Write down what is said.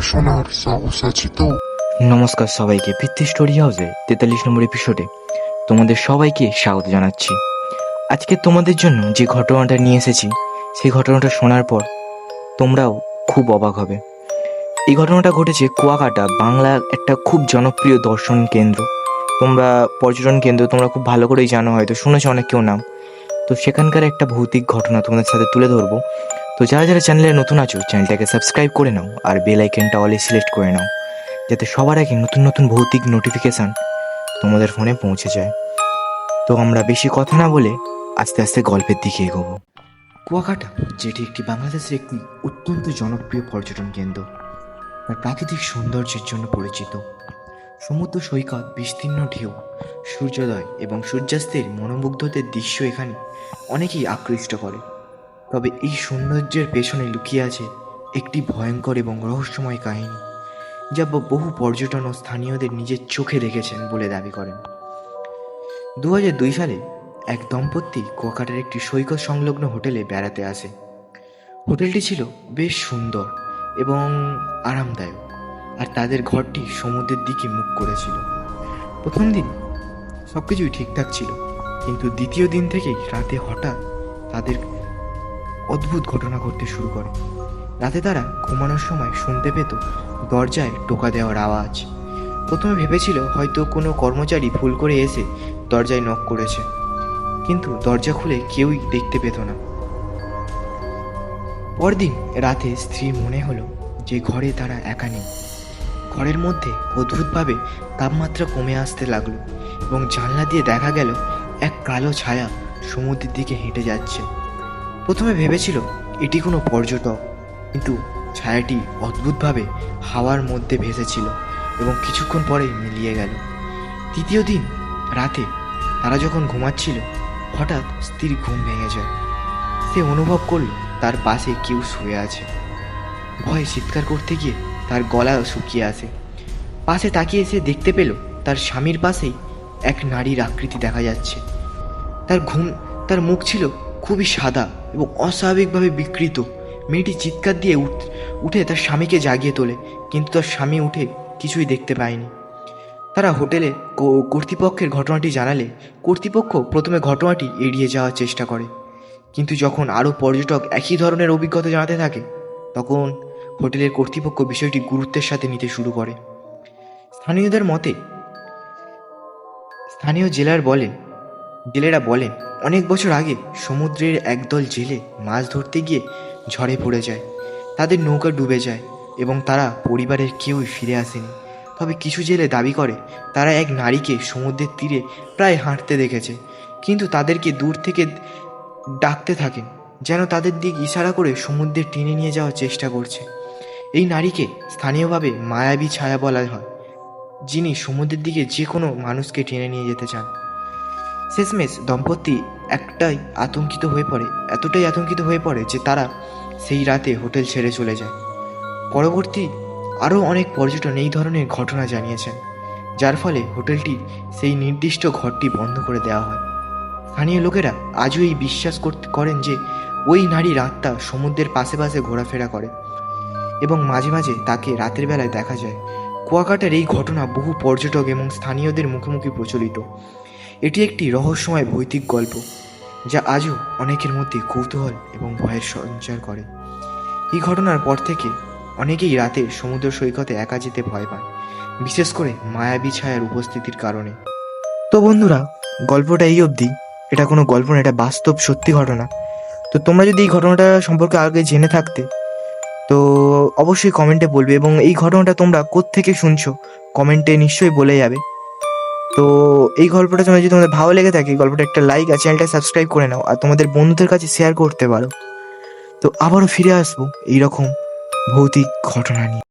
শোনার সাহস আছে তো। নমস্কার সবাইকে, ভিত্তি স্টোরি হাউসে তেতাল্লিশ নম্বর এপিসোডে তোমাদের সবাইকে স্বাগত জানাচ্ছি। আজকে তোমাদের জন্য যে ঘটনাটা নিয়ে এসেছি, সেই ঘটনাটা শোনার পর তোমরাও খুব অবাক হবে। এই ঘটনাটা ঘটেছে কুয়াকাটা, বাংলার একটা খুব জনপ্রিয় দর্শন কেন্দ্র। তোমরা পর্যটন কেন্দ্র, তোমরা খুব ভালো করেই জানো, হয়তো শুনেছো অনেক কেউ নাম। তো সেখানকার একটা ভৌতিক ঘটনা তোমাদের সাথে তুলে ধরবো। তো যারা যারা চ্যানেলে নতুন আছো চ্যানেলটাকে সাবস্ক্রাইব করে নাও আর বেল আইকনটা অলে সিলেক্ট করে নাও, যাতে সবার আগে নতুন নতুন ভৌতিক নোটিফিকেশান তোমাদের ফোনে পৌঁছে যায়। তো আমরা বেশি কথা না বলে আস্তে আস্তে গল্পের দিকে এগোবো। কুয়াকাটা, যেটি একটি বাংলাদেশের একটি অত্যন্ত জনপ্রিয় পর্যটন কেন্দ্র, তার প্রাকৃতিক সৌন্দর্যের জন্য পরিচিত। সমুদ্র সৈকত, বিস্তীর্ণ ঢেউ, সূর্যোদয় এবং সূর্যাস্তের মনোমুগ্ধদের দৃশ্য এখানে অনেকেই আকৃষ্ট করে। তবে এই সৌন্দর্যের পেছনে লুকিয়ে আছে একটি ভয়ঙ্কর এবং রহস্যময় কাহিনী, যা বহু পর্যটন ও স্থানীয়দের নিজের চোখে দেখেছেন বলে দাবি করেন। দু সালে এক দম্পতি কুয়াকাটার একটি সৈকত সংলগ্ন হোটেলে বেড়াতে আসে। হোটেলটি ছিল বেশ সুন্দর এবং আরামদায়ক, আর তাদের ঘরটি সমুদ্রের দিকে মুখ করেছিল। প্রথম দিন সব কিছুই ঠিকঠাক ছিল, কিন্তু দ্বিতীয় দিন থেকেই রাতে হঠাৎ তাদের অদ্ভুত ঘটনা ঘটতে শুরু করে। রাতে তারা ঘুমানোর সময় শুনতে পেত দরজায় টোকা দেওয়ার আওয়াজ। প্রথমে ভেবেছিল হয়তো কোনো কর্মচারী ভুল করে এসে দরজায় নক করেছে, কিন্তু দরজা খুলে কেউই দেখতে পেত না। পরদিন রাতে স্ত্রী মনে হলো যে ঘরে তারা একা নেই। ঘরের মধ্যে অদ্ভুতভাবে তাপমাত্রা কমে আসতে লাগল এবং জানলা দিয়ে দেখা গেল এক কালো ছায়া সমুদ্রের দিকে হেঁটে যাচ্ছে। প্রথমে ভেবেছিল এটি কোনো পর্যটক, কিন্তু ছায়াটি অদ্ভুতভাবে হাওয়ার মধ্যে ভেসেছিল এবং কিছুক্ষণ পরেই মিলিয়ে গেল। তৃতীয় দিন রাতে তারা যখন ঘুমাচ্ছিল, হঠাৎ স্ত্রীর ঘুম ভেঙে যায়। সে অনুভব করল তার পাশে কেউ শুয়ে আছে। ভয়ে চিৎকার করতে গিয়ে তার গলা শুকিয়ে আসে। পাশে তাকিয়ে সে দেখতে পেল তার স্বামীর পাশেই এক নারীর আকৃতি দেখা যাচ্ছে। তার ঘুম, তার মুখ ছিল খুবই সাদা এবং অস্বাভাবিকভাবে বিকৃত। মেয়েটি চিৎকার দিয়ে উঠ তার স্বামীকে জাগিয়ে তোলে, কিন্তু তার স্বামী উঠে কিছুই দেখতে পায়নি। তারা হোটেলে কর্তৃপক্ষের ঘটনাটি জানালে কর্তৃপক্ষ প্রথমে ঘটনাটি এড়িয়ে যাওয়ার চেষ্টা করে। কিন্তু যখন আরও পর্যটক একই ধরনের অভিজ্ঞতা জানাতে থাকে, তখন হোটেলের কর্তৃপক্ষ বিষয়টি গুরুত্বের সাথে নিতে শুরু করে। স্থানীয়দের মতে, স্থানীয় জেলার বলেন, জেলেরা বলেন অনেক বছর আগে সমুদ্রের একদল জেলে মাছ ধরতে গিয়ে ঝড়ে পড়ে যায়। তাদের নৌকা ডুবে যায় এবং তারা পরিবারের কেউই ফিরে আসেনি। তবে কিছু জেলে দাবি করে, তারা এক নারীকে সমুদ্রের তীরে প্রায় হাঁটতে দেখেছে। কিন্তু তাদেরকে দূর থেকে ডাকতে থাকেন, যেন তাদের দিক ইশারা করে সমুদ্রে টেনে নিয়ে যাওয়ার চেষ্টা করছে। এই নারীকে স্থানীয়ভাবে মায়াবী ছায়া বলা হয়, যিনি সমুদ্রের দিকে যে কোনো মানুষকে টেনে নিয়ে যেতে চান। শেষমেশ দম্পতি একটাই আতঙ্কিত হয়ে পড়ে, এতটাই আতঙ্কিত হয়ে পড়ে যে তারা সেই রাতে হোটেল ছেড়ে চলে যায়। পরবর্তী আরও অনেক পর্যটন এই ধরনের ঘটনা জানিয়েছেন, যার ফলে হোটেলটি সেই নির্দিষ্ট ঘরটি বন্ধ করে দেওয়া হয়। স্থানীয় লোকেরা আজও এই বিশ্বাস করতে, করেন যে ওই নারীর আত্মা সমুদ্রের পাশে পাশে ঘোরাফেরা করে এবং মাঝে মাঝে তাকে রাতের বেলায় দেখা যায়। কুয়াকাটার এই ঘটনা বহু পর্যটক এবং স্থানীয়দের মুখে মুখে প্রচলিত। এটি একটি রহস্যময় ভৌতিক গল্প, যা আজও অনেকের মধ্যে কৌতূহল এবং ভয়ের সঞ্চার করে। এই ঘটনার পর থেকে অনেকেই রাতে সমুদ্র সৈকতে একা যেতে ভয় পান, বিশেষ করে মায়াবী ছায়ার উপস্থিতির কারণে। তো বন্ধুরা, গল্পটা এই অবধি। এটা কোনো গল্প না, এটা বাস্তব সত্যি ঘটনা। তো তোমরা যদি এই ঘটনাটা সম্পর্কে আগে জেনে থাকতে, তো অবশ্যই কমেন্টে বলবে এবং এই ঘটনাটা তোমরা কোত্থেকে শুনছো? কমেন্টে নিশ্চয়ই বলে যাবে। তো এই গল্পটা যদি তোমাদের ভালো লেগে থাকে গল্পটা একটা লাইক আর চ্যানেলটা সাবস্ক্রাইব করে নাও আর তোমাদের বন্ধুদের কাছে শেয়ার করতে পারো। তো আবারও ফিরে আসব এইরকম ভৌতিক ঘটনা নিয়ে।